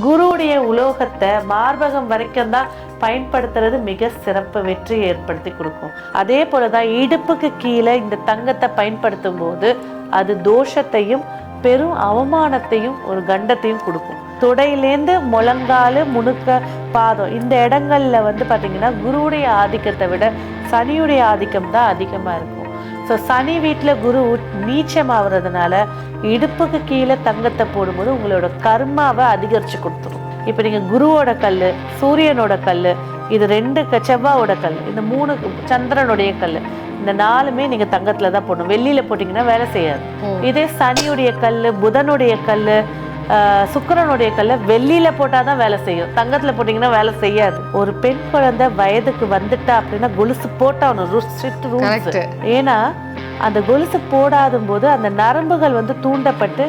குருவுடைய உலோகத்தை மார்பகம் வரைக்கும் தான் பயன்படுத்துறது மிக சிறப்பு வெற்றியை ஏற்படுத்தி கொடுக்கும். அதே போல தான் இடுப்புக்கு கீழே இந்த தங்கத்தை பயன்படுத்தும் போது அது தோஷத்தையும் பெரும் அவமானத்தையும் ஒரு கண்டத்தையும் கொடுக்கும். தொடையிலேந்து முழங்கால் முணுக்க பாதம் இந்த இடங்கள்ல வந்து பார்த்திங்கன்னா குருவுடைய ஆதிக்கத்தை விட சனியுடைய ஆதிக்கம் தான் அதிகமாக இருக்கும். ஸோ சனி வீட்டில் குரு நீச்சம் ஆகுறதுனால இடுப்புக்கு கீழே தங்கத்தை போடும்போது உங்களோட கர்மாவை அதிகரிச்சு கொடுத்துரும். இப்போ நீங்கள் குருவோட கல் சூரியனோட கல் இது ரெண்டு செவ்வாயோட கல் இந்த மூணு சந்திரனுடைய கல் இந்த நாலுமே நீங்கள் தங்கத்தில் தான் போடணும். வெள்ளியில் போட்டிங்கன்னா வேலை செய்யாது. இதே சனியுடைய கல் புதனுடைய கல் சுக்கிரனுடைய கல்ல வெள்ளியில போட்டாதான் வேலை செய்யும். தங்கத்துல போட்டீங்கன்னா வேலை செய்யாது. ஒரு பெண் குழந்தை வயதுக்கு வந்துட்டா அப்படின்னா கொலுசு போட்டாகணும். ஏன்னா அந்த கொலுசு போடாத போது அந்த நரம்புகள் வந்து தூண்டப்பட்டு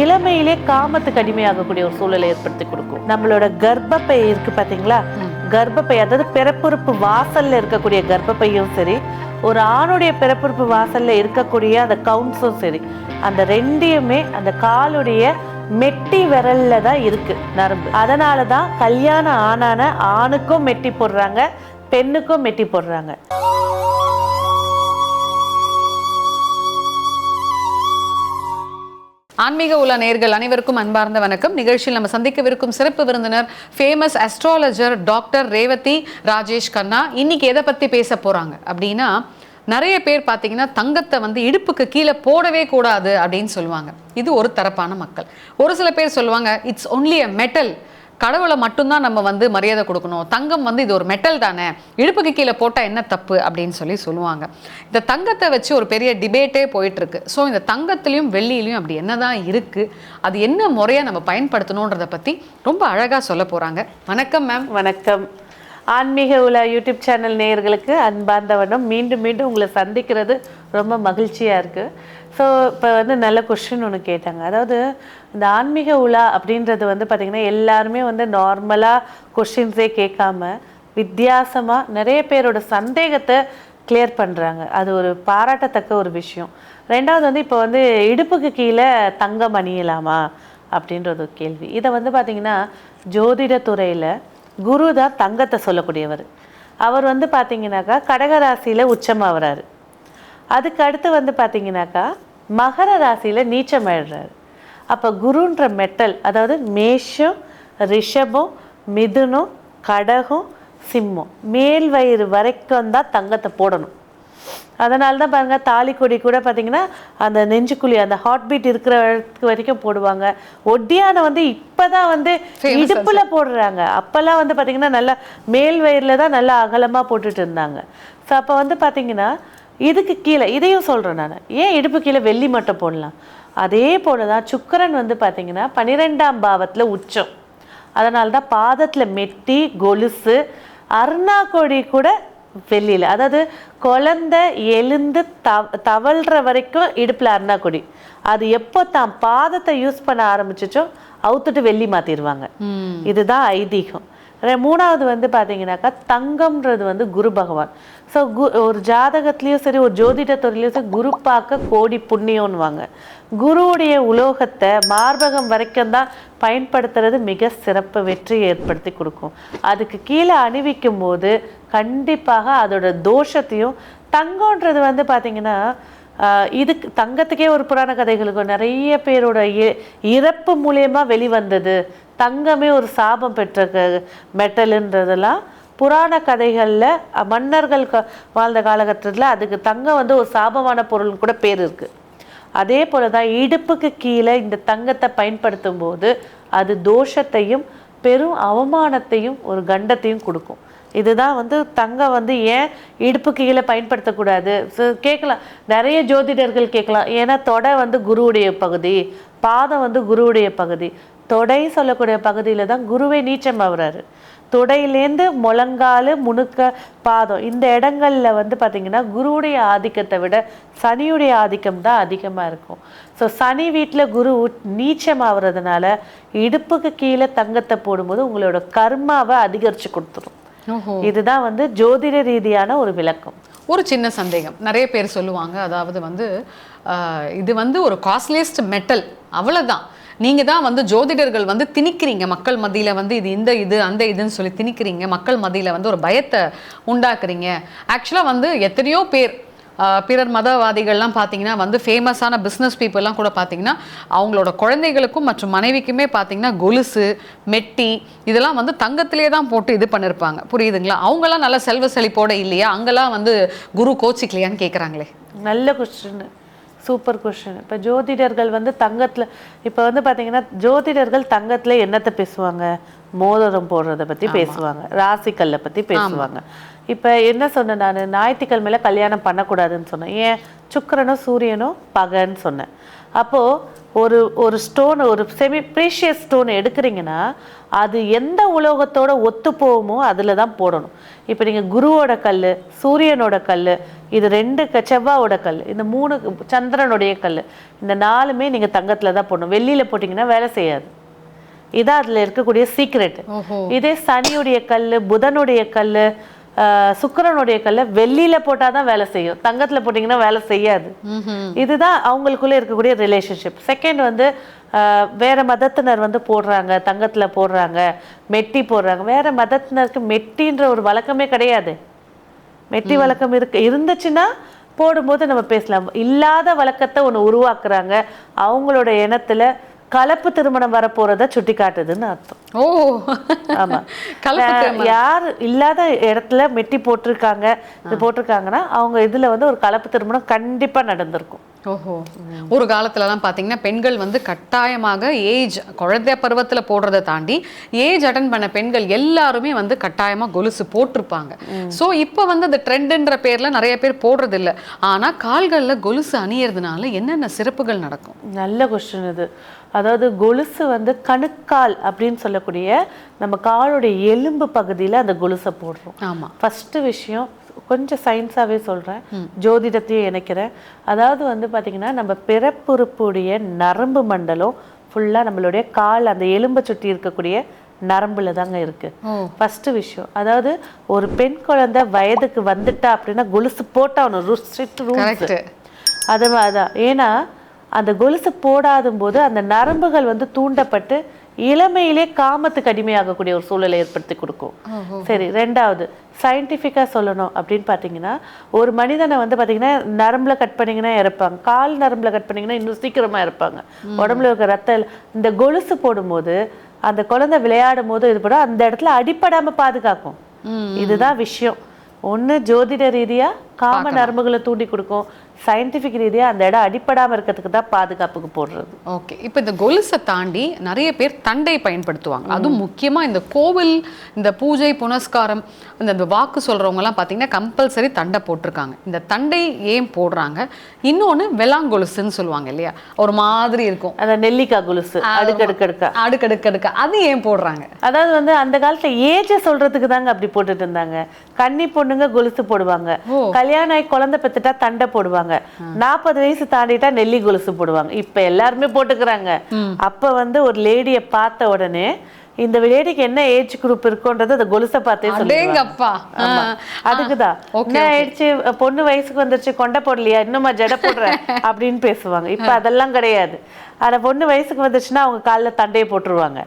இளமையிலே காமத்துக்கு அடிமையாகக்கூடிய ஒரு சூழலை ஏற்படுத்தி கொடுக்கும். நம்மளோட கர்ப்பப்பை இருக்கு பாத்தீங்களா? கர்ப்பப்பை அதாவது பிறப்புறுப்பு வாசல்ல இருக்கக்கூடிய கர்ப்பப்பையும் சரி ஒரு ஆணுடைய பிறப்புறுப்பு வாசல்ல இருக்கக்கூடிய அந்த கவுன்ஸும் சரி அந்த ரெண்டையுமே அந்த காலுடைய மெட்டி விரல்ல தான் இருக்கு நரம்பு. அதனால தான் கல்யாணம் ஆனான ஆணுக்கும் மெட்டி போடுறாங்க பெண்ணுக்கும் மெட்டி போடுறாங்க. ஆன்மீக உலா நேர்கள் அனைவருக்கும் அன்பார்ந்த வணக்கம். நிகழ்ச்சியில் நம்ம சந்திக்கவிருக்கும் சிறப்பு விருந்தினர் famous astrologer doctor Revathi Rajesh Kanna. இன்னைக்கு எதை பற்றி பேச போறாங்க அப்படின்னா நிறைய பேர் பார்த்தீங்கன்னா தங்கத்தை வந்து இடுப்புக்கு கீழே போடவே கூடாது அப்படின்னு சொல்லுவாங்க. இது ஒரு தரப்பான மக்கள். ஒரு சில பேர் சொல்லுவாங்க இட்ஸ் ஒன்லி அ மெட்டல் கடவுளை மட்டும்தான் நம்ம வந்து மரியாதை கொடுக்கணும். தங்கம் வந்து இது ஒரு மெட்டல் தானே. இடுப்புக்கு கீழே போட்டால் என்ன தப்பு? அப்படின்னு சொல்லி சொல்லுவாங்க. இந்த தங்கத்தை வச்சு ஒரு பெரிய டிபேட்டே போயிட்டுருக்கு. ஸோ இந்த தங்கத்துலேயும் வெள்ளியிலையும் அப்படி என்னதான் இருக்குது அது என்ன முறையாக நம்ம பயன்படுத்தணுன்றதை பற்றி ரொம்ப அழகாக சொல்ல போகிறாங்க வணக்கம் மேம். வணக்கம். ஆன்மீக உலா யூடியூப் சேனல் நேயர்களுக்கு அன்பார்ந்தவனும் மீண்டும் மீண்டும் உங்களை சந்திக்கிறது ரொம்ப மகிழ்ச்சியாக இருக்குது ஸோ இப்போ வந்து நல்ல கொஷின் ஒன்று கேட்டாங்க. அதாவது இந்த ஆன்மீக உலா அப்படின்றது வந்து பார்த்திங்கன்னா எல்லாருமே வந்து நார்மலாக கொஷின்ஸே கேட்காம வித்தியாசமாக நிறைய பேரோட சந்தேகத்தை கிளியர் பண்ணுறாங்க அது ஒரு பாராட்டத்தக்க ஒரு விஷயம். ரெண்டாவது வந்து இப்போ வந்து இடுப்புக்கு கீழே தங்கம் அணியலாமா அப்படின்றது ஒரு கேள்வி. இதை வந்து பார்த்திங்கன்னா ஜோதிட துறையில் குரு தான் தங்கத்தை சொல்லக்கூடியவர். அவர் வந்து பார்த்தீங்கன்னாக்கா கடகராசியில் உச்சமாகறாரு அதுக்கு அடுத்து வந்து பார்த்தீங்கன்னாக்கா மகர ராசியில் நீச்சம் ஆயிடுறாரு அப்போ குருன்ற மெட்டல் அதாவது மேஷம் ரிஷபம் மிதுனம் கடகம் சிம்மம் மேல் வயிறு வரைக்கும் தான் தங்கத்தை போடணும். அதனால தான் பாருங்க தாலிக்கொடி கூட பார்த்தீங்கன்னா அந்த நெஞ்சுக்குழி அந்த ஹார்ட் பீட் இருக்கிற இடத்துக்கு வரைக்கும் போடுவாங்க. ஒட்டியான வந்து இப்பதான் வந்து இடுப்புல போடுறாங்க. அப்பெல்லாம் வந்து பார்த்தீங்கன்னா நல்லா மேல் வயிறுல தான் நல்லா அகலமா போட்டுட்டு இருந்தாங்க. ஸோ அப்போ வந்து பார்த்தீங்கன்னா இதுக்கு கீழே இதையும் சொல்றேன் நான். ஏன் இடுப்பு கீழே வெள்ளி மட்டும் போடலாம்? அதே போல தான் சுக்கிரன் வந்து பார்த்தீங்கன்னா பன்னிரெண்டாம் பாவத்துல உச்சம். அதனால தான் பாதத்தில் மெட்டி கொலுசு அருணாக்கொடி கூட வெள்ளியில் அதாவது குழந்தை எழுந்து தவ தவழ்ற வரைக்கும் இடுப்பில் அருணாக்கொடி அது எப்போ தான் பாதத்தை யூஸ் பண்ண ஆரம்பிச்சிச்சோ அவுத்துட்டு வெள்ளி மாற்றிடுவாங்க இதுதான் ஐதீகம். மூணாவது வந்து பார்த்தீங்கன்னாக்கா தங்கம்ன்றது வந்து குரு பகவான். ஸோ கு ஒரு ஜாதகத்துலேயும் சரி ஒரு ஜோதிட துறையிலையும் சரி குரு பார்க்க கோடி புண்ணியம்னுவாங்க. குருவுடைய உலோகத்தை மார்பகம் வரைக்கும் தான் பயன்படுத்துறது மிக சிறப்பு வெற்றி ஏற்படுத்தி கொடுக்கும். அதுக்கு கீழே அணிவிக்கும் போது கண்டிப்பாக அதோட தோஷத்தையும் தங்கம்ன்றது வந்து பார்த்தீங்கன்னா இதுக்கு தங்கத்துக்கே ஒரு புராண கதைகளுக்கும் நிறைய பேரோட இ- இறப்பு மூலியமா வெளிவந்தது. தங்கமே ஒரு சாபம் பெற்ற க- மெட்டலுன்றதெல்லாம் புராண கதைகளில் மன்னர்கள் க- வாழ்ந்த காலகட்டத்தில் அதுக்கு தங்கம் வந்து ஒரு சாபமான பொருள்னு கூட பேர் இருக்குது அதே போல தான் இடுப்புக்கு கீழே இந்த தங்கத்தை பயன்படுத்தும் போது அது தோஷத்தையும் பெரும் அவமானத்தையும் ஒரு கண்டத்தையும் கொடுக்கும். இதுதான் வந்து தங்கம் வந்து ஏன் இடுப்புக்கு கீழே பயன்படுத்தக்கூடாது? கேட்கலாம். நிறைய ஜோதிடர்கள் கேட்கலாம். ஏன்னா தொடை வந்து குருவுடைய பகுதி பாதம் வந்து குருவுடைய பகுதி. தொடை சொல்லக்கூடிய பகுதியில் தான் குருவே நீச்சம் ஆகுறாரு தொடையிலேந்து முழங்காலு முணுக்க பாதம். இந்த இடங்கள்ல வந்து பார்த்தீங்கன்னா குருவுடைய ஆதிக்கத்தை விட சனியுடைய ஆதிக்கம் தான் அதிகமாக இருக்கும். ஸோ சனி வீட்டில் குரு நீச்சம் ஆகுறதுனால இடுப்புக்கு கீழே தங்கத்தை போடும்போது உங்களோட கர்மாவை அதிகரிச்சு கொடுத்துரும். இதுதான் வந்து ஜோதிட ரீதியான ஒரு விளக்கம். ஒரு சின்ன சந்தேகம். நிறைய பேர் சொல்லுவாங்க அதாவது வந்து இது வந்து ஒரு காஸ்ட்லியஸ்ட் மெட்டல் அவ்வளவுதான். நீங்கள் தான் வந்து ஜோதிடர்கள் வந்து திணிக்கிறீங்க. மக்கள் மத்தியில் வந்து இது இந்த இது அந்த இதுன்னு சொல்லி திணிக்கிறீங்க. மக்கள் மத்தியில் வந்து ஒரு பயத்தை உண்டாக்குறீங்க. ஆக்சுவலாக வந்து எத்தனையோ பேர் பிறர் மதவாதிகள்லாம் பார்த்தீங்கன்னா வந்து ஃபேமஸான பிஸ்னஸ் பீப்புளெலாம் கூட பார்த்தீங்கன்னா அவங்களோட குழந்தைகளுக்கும் மற்றும் மனைவிக்குமே பார்த்தீங்கன்னா கொலுசு மெட்டி இதெல்லாம் வந்து தங்கத்திலே தான் போட்டு இது பண்ணியிருப்பாங்க புரியுதுங்களா? அவங்கெல்லாம் நல்ல செல்வ செழிப்போட இல்லையா? அங்கெல்லாம் வந்து குரு கோச்சிக்கலையான்னு கேட்குறாங்களே நல்ல கொஸ்டின் சூப்பர் கொஸ்டின் இப்போ ஜோதிடர்கள் வந்து தங்கத்தில் இப்போ வந்து பார்த்தீங்கன்னா ஜோதிடர்கள் தங்கத்தில் என்னத்தை பேசுவாங்க? மோதிரம் போடுறத பற்றி பேசுவாங்க. ராசிக்கல்லை பற்றி பேசுவாங்க. இப்போ என்ன சொன்னேன் நான்? ஞாயிற்றுக்கிழமையில கல்யாணம் பண்ணக்கூடாதுன்னு சொன்னேன். ஏன்? சுக்கிரனும் சூரியனும் பகன்னு சொன்னேன். அப்போது ஒரு ஒரு ஸ்டோன் ஒரு செமி ப்ரீஷியஸ் ஸ்டோன் எடுக்கிறீங்கன்னா அது எந்த உலோகத்தோட ஒத்து போகுமோ அதில் தான் போடணும். இப்போ நீங்கள் குருவோட கல் சூரியனோட கல் இது ரெண்டு க செவ்வாவோட கல் இந்த மூணு சந்திரனுடைய கல் இந்த நாலுமே நீங்கள் தங்கத்தில் தான் போடணும். வெள்ளியில் போட்டிங்கன்னா வேலை செய்யாது. இதான் அதில் இருக்கக்கூடிய சீக்ரெட் இதே சனியுடைய கல் புதனுடைய கல் சுக்கிரனுடைய கல்லை வெள்ளியில போட்டால் தான் வேலை செய்யும். தங்கத்துல போட்டிங்கன்னா வேலை செய்யாது. இதுதான் அவங்களுக்குள்ள இருக்கக்கூடிய ரிலேஷன்ஷிப் செகண்ட் வந்து வேற மதத்தினர் வந்து போடுறாங்க தங்கத்துல போடுறாங்க மெட்டி போடுறாங்க. வேற மதத்தினருக்கு மெட்டின்ற ஒரு வழக்கமே கிடையாது. மெட்டி வழக்கம் இருக்கு. இருந்துச்சுன்னா போடும்போது நம்ம பேசலாம். இல்லாத வழக்கத்தை ஒன்று உருவாக்குறாங்க. அவங்களோட இனத்துல கலப்பு திருமணம் வரப்போறத சுட்டி காட்டுதுன்னு அர்த்தம். ஓ. ஆமா. யார் இல்லாத இடத்துல மெட்டி போட்டிருக்காங்க இது போட்டிருக்காங்கன்னா அவங்க இதுல வந்து ஒரு கலப்பு திருமணம் கண்டிப்பா நடந்திருக்கும். ஓஹோ. ஒரு காலத்துலலாம் பார்த்தீங்கன்னா பெண்கள் வந்து கட்டாயமாக ஏஜ் குழந்தை பருவத்துல போடுறதை தாண்டி ஏஜ் அட்டன் பண்ண பெண்கள் எல்லாருமே வந்து கட்டாயமா கொலுசு போட்டிருப்பாங்க. ஸோ இப்போ வந்து அந்த ட்ரெண்டுன்ற பேர்ல நிறைய பேர் போடுறது இல்ல ஆனா கால்கள்ல கொலுசு அணியறதுனால என்னென்ன சிறப்புகள் நடக்கும்? நல்ல கொஸ்டின் இது. அதாவது கொலுசு வந்து கணுக்கால் அப்படின்னு சொல்லக்கூடிய நம்ம காலுடைய எலும்பு பகுதியில அந்த கொலுசை போடுறோம். ஆமா. ஃபர்ஸ்ட் விஷயம் கொஞ்சம் சயின்ஸாவே சொல்றேன். ஜோதிடத்தையும் இணைக்கிறேன். அதாவது வந்து பாத்தீங்கன்னா நம்ம பிறப்புறுப்புடைய நரம்பு மண்டலம் ஃபுல்லா நம்மளுடைய கால் அந்த எலும்பை சுற்றி இருக்கக்கூடிய நரம்புல தாங்க இருக்கு. ஃபர்ஸ்ட் விஷயம். அதாவது ஒரு பெண் குழந்தை வயதுக்கு வந்துட்டா அப்படின்னா கொலுசு ரூல்ஸ் கரெக்ட் அது அதான். ஏன்னா அந்த கொலுசு போடாதும் போது அந்த நரம்புகள் வந்து தூண்டப்பட்டு இளமையிலே காமத்துக்கு அடிமையாகக்கூடிய ஒரு சூழலை ஏற்படுத்தி கொடுக்கும். சரி ரெண்டாவது சயின்டிஃபிக்காக சொல்லணும் அப்படின்னு பார்த்தீங்கன்னா ஒரு மனிதனை வந்து பார்த்தீங்கன்னா நரம்புல கட் பண்ணீங்கன்னா இறப்பாங்க. கால் நரம்புல கட் பண்ணீங்கன்னா இன்னும் சீக்கிரமா இறப்பாங்க. உடம்புல இருக்க ரத்த இந்த கொலுசு போடும்போது அந்த குழந்தை விளையாடும் போது இது போட அந்த இடத்துல அடிப்படாம பாதுகாக்கும். இதுதான் விஷயம். ஒண்ணு ஜோதிட ரீதியா காம நரம்புகளை தூண்டி கொடுக்கும். சயின்டிஃபிக் ரீதியா அந்த இடம் அடிப்படாம இருக்கிறதுக்கு தான் பாதுகாப்புக்கு போடுறது. ஓகே இப்போ இந்த கொலுசை தாண்டி நிறைய பேர் தண்டை பயன்படுத்துவாங்க. அதுவும் முக்கியமா இந்த கோவில் இந்த பூஜை புனஸ்காரம் இந்த இந்த வாக்கு சொல்றவங்கலாம் பார்த்தீங்கன்னா கம்பல்சரி தண்டை போட்டிருக்காங்க. இந்த தண்டை ஏன் போடுறாங்க? இன்னொன்னு வெளாங்கொலுசுன்னு சொல்லுவாங்க இல்லையா? ஒரு மாதிரி இருக்கும். அந்த நெல்லிக்காய் கொலுசு அடுக்கடுக்கடுக்கா. அடுக்கடுக்கடுக்க. அது ஏன் போடுறாங்க? அதாவது வந்து அந்த காலத்துல ஏஜ சொல்றதுக்கு தாங்க அப்படி போட்டுட்டு இருந்தாங்க. கன்னி பொண்ணுங்க கொலுசு போடுவாங்க. கல்யாணம் ஆகி குழந்தை பெத்துட்டா தண்டை போடுவாங்க. நாற்பது வயசு தாண்டிட்டா நெல்லி கொலுசு போடுவாங்க. இப்ப எல்லாருமே போட்டுக்கிறாங்க. அப்ப வந்து ஒரு லேடிய பார்த்த உடனே இந்த லேடிக்கு என்ன ஏஜ் குரூப் இருக்குன்றது அந்த கொலுசை பார்த்தே ஆமா. அதுக்குதான் என்ன ஆயிடுச்சு பொண்ணு வயசுக்கு வந்துருச்சு கொண்டை போடலையா இன்னுமா ஜடை போடுற அப்படின்னு பேசுவாங்க. இப்ப அதெல்லாம் கிடையாது. ஆனா பொண்ணு வயசுக்கு வந்துருச்சுன்னா அவங்க கால்ல தண்டையை போட்டுருவாங்க.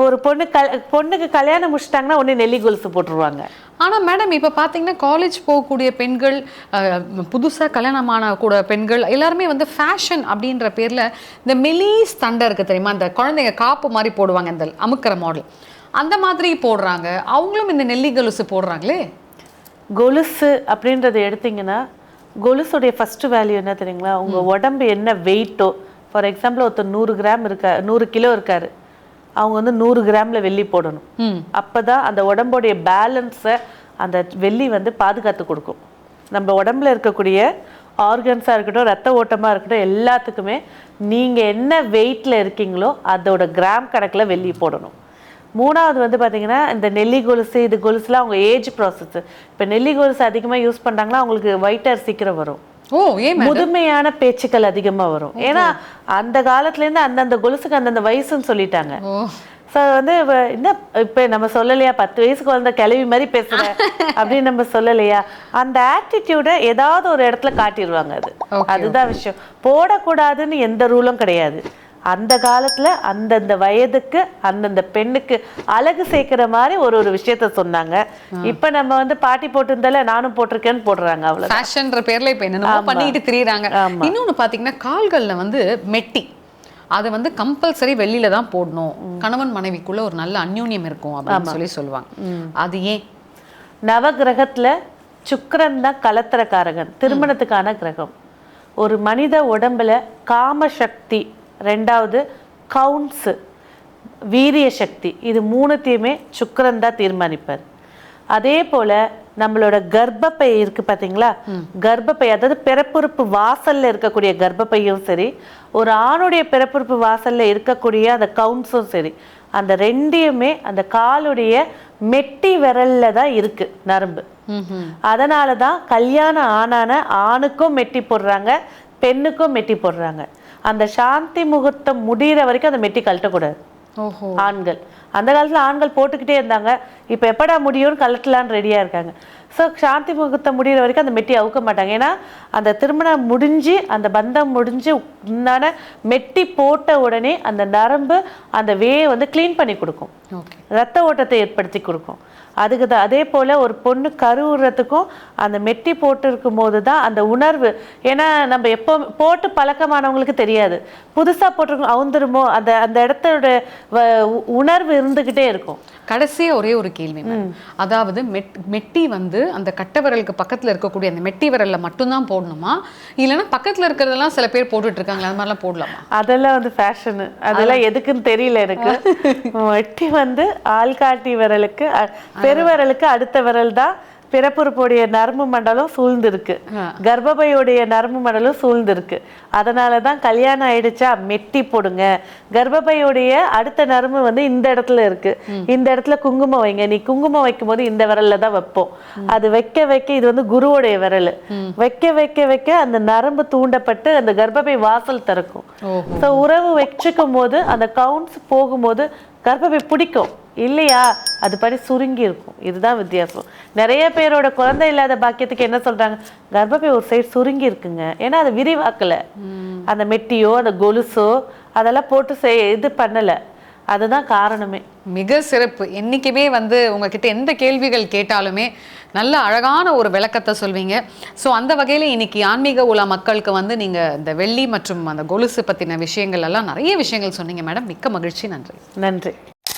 ஒரு பொண்ணு கல் பொண்ணுக்கு கல்யாணம் முடிச்சிட்டாங்கன்னா உடனே நெல்லி கொலுசு போட்டுருவாங்க. ஆனா மேடம் இப்ப பாத்தீங்கன்னா காலேஜ் போகக்கூடிய பெண்கள் அஹ், புதுசா கல்யாணமான கூட பெண்கள் எல்லாருமே வந்து ஃபேஷன் அப்படின்ற பேர்ல இந்த மெலீஸ் தண்டை இருக்கு தெரியுமா? இந்த குழந்தைங்க காப்பு மாதிரி போடுவாங்க இந்த அமுக்கிற மாடல் அந்த மாதிரி போடுறாங்க. அவங்களும் இந்த நெல்லி கொலுசு போடுறாங்களே? கொலுசு அப்படின்றத எடுத்தீங்கன்னா கொலுசுடைய ஃபர்ஸ்ட் வேல்யூ என்ன தெரியுங்களா? உங்க உடம்பு என்ன வெயிட்டோ ஃபார் எக்ஸாம்பிள் ஒருத்தர் நூறு கிராம் இருக்கா நூறு கிலோ இருக்காரு. அவங்க வந்து நூறு கிராம்ல வெள்ளி போடணும். அப்பதான் அந்த உடம்புடைய பேலன்ஸை அந்த வெள்ளி வந்து பாதுகாத்து கொடுக்கும். நம்ம உடம்புல இருக்கக்கூடிய ஆர்கன்ஸாக இருக்கட்டும் ரத்த ஓட்டமாக இருக்கட்டும் எல்லாத்துக்குமே நீங்கள் என்ன வெயிட்டில் இருக்கீங்களோ அதோட கிராம் கணக்கில் வெள்ளி போடணும். மூணாவது வந்து பார்த்தீங்கன்னா இந்த நெல்லி கொலுசு இது கொலுசுலாம் அவங்க ஏஜ் ப்ராசஸ் இப்போ நெல்லி கொலுசு அதிகமாக யூஸ் பண்ணுறாங்கன்னா அவங்களுக்கு ஒயிட் ஹேர் சீக்கிரம் வரும்? முதுமையான பேச்சுக்கள் அதிகமாக வரும். ஏன்னா அந்த காலத்துலேருந்து அந்தந்த கொலுசுக்கு அந்தந்த வயசுன்னு சொல்லிட்டாங்க. ஸோ வந்து என்ன இப்போ நம்ம சொல்லலையா? பத்து வயசுக்கு வளர்ந்த கிளவி மாதிரி பேசுற அப்படின்னு நம்ம சொல்லலையா? அந்த ஆட்டிடியூடை ஏதாவது ஒரு இடத்துல காட்டிடுவாங்க அது. அதுதான் விஷயம். போடக்கூடாதுன்னு எந்த ரூலும் கிடையாது. அந்த காலத்துல அந்தந்த வயதுக்கு அந்தந்த பெண்ணுக்கு அழகு சேர்க்கிற மாதிரி ஒரு ஒரு விஷயத்த சொன்னாங்க. இப்ப நம்ம வந்து பாட்டி போட்டிருந்தால நானும் போட்டிருக்கேன்னு போடுறாங்க அவ்வளவு ஃபேஷன்ற பேர்ல இப்ப என்னென்னமோ பண்ணிட்டு திரியுறாங்க. ஆமா. இன்னொன்னு பாத்தீங்கன்னா கால்கள்ல வந்து மெட்டி. அது வந்து கம்பல்சரி வெளியில தான் போடணும். கணவன் மனைவிக்குள்ள ஒரு நல்ல அந்யோன்யம் இருக்கும் அப்படின்னு சொல்லி சொல்லுவாங்க. அது ஏன்? நவகிரகத்துல சுக்கிரன் தான் கலத்திரக்காரகன் திருமணத்துக்கான கிரகம். ஒரு மனித உடம்புல காம சக்தி ரெண்டாவது கவுன்ஸ் வீரிய சக்தி. இது மூணுத்தையுமே சுக்கிரன் தான் தீர்மானிப்பார். அதே போல நம்மளோட கர்ப்பப்பை இருக்கு பாத்தீங்களா? கர்ப்பப்பை அதாவது பிறப்புறுப்பு வாசல்ல இருக்கக்கூடிய கர்ப்பப்பையும் சரி ஒரு ஆணுடைய பிறப்புறுப்பு வாசல்ல இருக்கக்கூடிய அந்த கவுன்ஸும் சரி அந்த ரெண்டையுமே அந்த காலுடைய மெட்டி விரல்ல தான் இருக்கு நரம்பு. அதனால தான் கல்யாணம் ஆனான ஆணுக்கும் மெட்டி போடுறாங்க பெண்ணுக்கும் மெட்டி போடுறாங்க. அந்த சாந்தி முகூர்த்தம் முடியிற வரைக்கும் அந்த மெட்டி கழட்டக்கூடாது ஆண்கள். அந்த காலத்துல ஆண்கள் போட்டுக்கிட்டே இருந்தாங்க. இப்போ எப்படா முடியும்னு கலட்டலான்னு ரெடியா இருக்காங்க. ஸோ சாந்தி முகூர்த்தம் முடியிற வரைக்கும் அந்த மெட்டி அவுக்க மாட்டாங்க. ஏன்னா அந்த திருமணம் முடிஞ்சு அந்த பந்தம் முடிஞ்சு உண்டான மெட்டி போட்ட உடனே அந்த நரம்பு அந்த வேயை வந்து க்ளீன் பண்ணி கொடுக்கும். ரத்த ஓட்டத்தை ஏற்படுத்தி கொடுக்கும். அதுக்கு தான் அதே போல் ஒரு பொண்ணு கருவுறதுக்கும் அந்த மெட்டி போட்டு இருக்கும் போது தான் அந்த உணர்வு. ஏன்னா நம்ம எப்போ போட்டு பழக்கமானவங்களுக்கு தெரியாது. புதுசாக போட்டிருக்கோம் அவுந்துருமோ அந்த அந்த இடத்தோட வ- உ- உணர்வு இருந்துக்கிட்டே இருக்கும். கடைசியா ஒரே ஒரு கேள்வி அதாவது மெட் மெட்டி வந்து அந்த கட்டை விரலுக்கு பக்கத்துல இருக்கக்கூடிய அந்த மெட்டி விரல்ல மட்டும்தான் போடணுமா? இல்லைன்னா பக்கத்துல இருக்கிறதெல்லாம் சில பேர் போட்டுட்டு இருக்காங்க அது மாதிரிலாம் போடலாமா? அதெல்லாம் வந்து ஃபேஷனு அதெல்லாம் எதுக்குன்னு தெரியல எனக்கு. வெட்டி வந்து ஆள்காட்டி விரலுக்கு பெருவிரலுக்கு அடுத்த விரல் தான் பிறப்புறுப்புடைய நரம்பு மண்டலம் சூழ்ந்திருக்கு. கர்ப்பப்பையுடைய நரம்பு மண்டலம் சூழ்ந்திருக்கு. அதனால தான் கல்யாணம் ஆயிடுச்சா? மெட்டி போடுங்க. கர்ப்பப்பையுடைய அடுத்த நரம்பு வந்து இந்த இடத்துல இருக்கு. இந்த இடத்துல குங்குமம் வைங்க. நீ குங்குமம் வைக்கும் போது இந்த விரல்ல தான் வைப்போம். அது வைக்க வைக்க இது வந்து குருவுடைய விரல். வைக்க வைக்க வைக்க அந்த நரம்பு தூண்டப்பட்டு அந்த கர்ப்பப்பை வாசல் திறக்கும். ஸோ உறவு வச்சுக்கும் போது அந்த கவுண்ட்ஸ் போகும்போது கர்ப்பப்பை பிடிக்கும். இல்லையா? அது படி சுருங்கி இருக்கும். இதுதான் வித்தியாசம். நிறைய பேரோட குழந்தை இல்லாத பாக்கியத்துக்கு என்ன சொல்றாங்க? கர்ப்பப்பை ஒரு சைடு சுருங்கி இருக்குங்க. ஏன்னா அதை விரிவாக்கல. அந்த மெட்டியோ அந்த கொலுசோ அதெல்லாம் போட்டு செய் இது பண்ணல. அதுதான் காரணமே. மிக சிறப்பு. என்னைக்குமே வந்து உங்ககிட்ட எந்த கேள்விகள் கேட்டாலுமே நல்ல அழகான ஒரு விளக்கத்தை சொல்வீங்க. ஸோ அந்த வகையில் இன்னைக்கு ஆன்மீக உலா மக்களுக்கு வந்து நீங்க இந்த வெள்ளி மற்றும் அந்த கொலுசு பத்தின விஷயங்கள் எல்லாம் நிறைய விஷயங்கள் சொன்னீங்க. மேடம் மிக்க மகிழ்ச்சி. நன்றி. நன்றி.